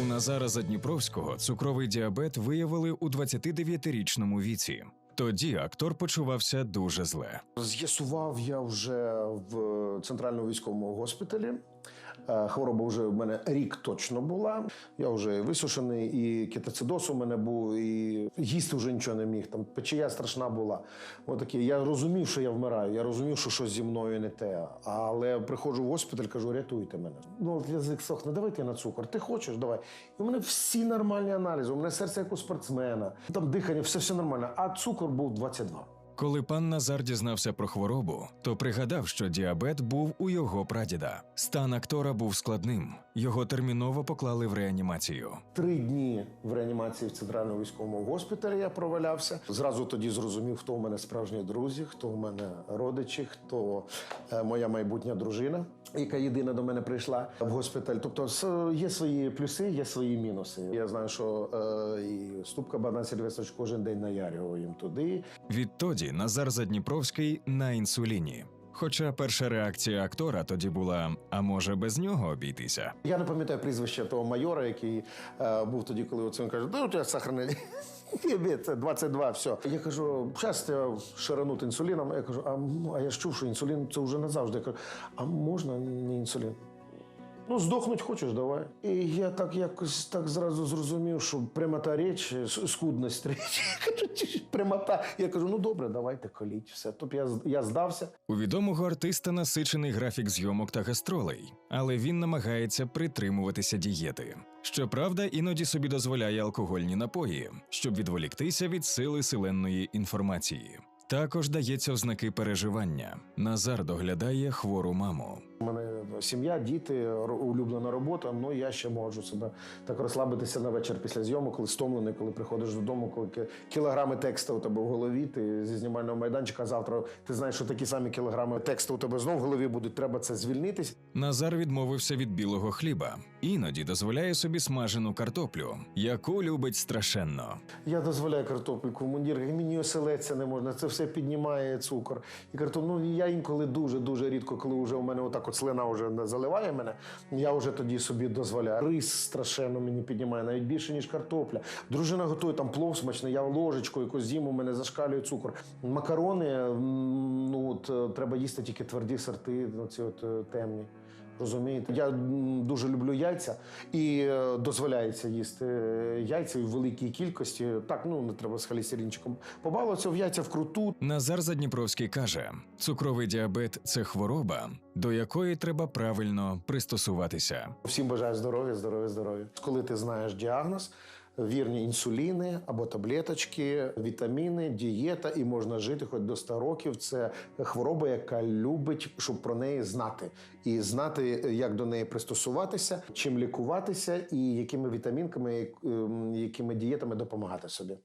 У Назара Задніпровського цукровий діабет виявили у 29-річному віці. Тоді актор почувався дуже зле. З'ясував я вже в центральному військовому госпіталі. Е, Хвороба вже в мене рік точно була. Я вже висушений, і кетоцидоз у мене був, і їсти вже нічого не міг. Там печія страшна була. Отакі. Я розумів, що я вмираю. Я розумів, що щось зі мною не те. Але приходжу в госпіталь, кажу, рятуйте мене. Ну, язик сохне, давайте на цукор. Ти хочеш, давай. І у мене всі нормальні аналізи. У мене серце як у спортсмена, там дихання, все, все нормально. А цукор був 22. Коли пан Назар дізнався про хворобу, то пригадав, що діабет був у його прадіда. Стан актора був складним. Його терміново поклали в реанімацію. Три дні в реанімації в центральному військовому госпіталі я провалявся. Зразу тоді зрозумів, хто у мене справжні друзі, хто у мене родичі, хто е, моя майбутня дружина, яка єдина до мене прийшла в госпіталь. Тобто є свої плюси, є свої мінуси. Я знаю, що е, і Ступка Богдан Сильвестрович кожен день наярював їм туди. Відтоді Назар Задніпровський на інсуліні. Хоча перша реакція актора тоді була: а може без нього обійтися? Я не пам'ятаю прізвище того майора, який е, був тоді, коли оце він каже, да у тебе сахарний це 22, все. Я кажу, тебе шарануть інсуліном. Я кажу, а, а я ж чув, що інсулін це вже назавжди. Я кажу, а можна не інсулін? Ну, здохнуть хочеш, давай. І я так якось так зразу зрозумів, що прямота річ, скудність речі. Кажу, прямота. Я кажу, ну добре, давайте коліть. Все. Тобто я, з- я здався. У відомого артиста насичений графік зйомок та гастролей, але він намагається притримуватися дієти. Щоправда, іноді собі дозволяє алкогольні напої, щоб відволіктися від сили силенної інформації. Також дається ознаки переживання. Назар доглядає хвору маму. У мене сім'я, діти, улюблена робота. Ну я ще можу себе так розслабитися на вечір після зйомок, коли стомлений, коли приходиш додому, коли кілограми тексту у тебе в голові. Ти зі знімального майданчика. Завтра ти знаєш, що такі самі кілограми тексту у тебе знов в голові будуть. Треба це звільнитись. Назар відмовився від білого хліба, іноді дозволяє собі смажену картоплю, яку любить страшенно. Я дозволяю картопельку в мундірках, мені оселедця не можна. Це все піднімає цукор. І картоп... ну, я інколи дуже дуже рідко, коли вже у мене отак от слина вже не заливає мене. Я вже тоді собі дозволяю. Рис страшенно мені піднімає, навіть більше ніж картопля. Дружина готує там плов смачний, я ложечкою якусь з'їм, мене зашкалює цукор. Макарони, ну от е, треба їсти тільки тверді сорти, оці от е, темні. Розумієте, я дуже люблю яйця і е, дозволяється їсти е, яйця в великій кількості. Так, ну не треба з халістерінчиком. побалуватися в яйця вкруту. Назар Задніпровський каже: цукровий діабет це хвороба, до якої треба правильно пристосуватися. Всім бажаю здоров'я, здоров'я, здоров'я. Коли ти знаєш діагноз, вірні інсуліни або таблеточки, вітаміни, дієта, і можна жити хоч до 100 років. Це хвороба, яка любить, щоб про неї знати, і знати, як до неї пристосуватися, чим лікуватися, і якими вітамінками, ем, якими дієтами допомагати собі.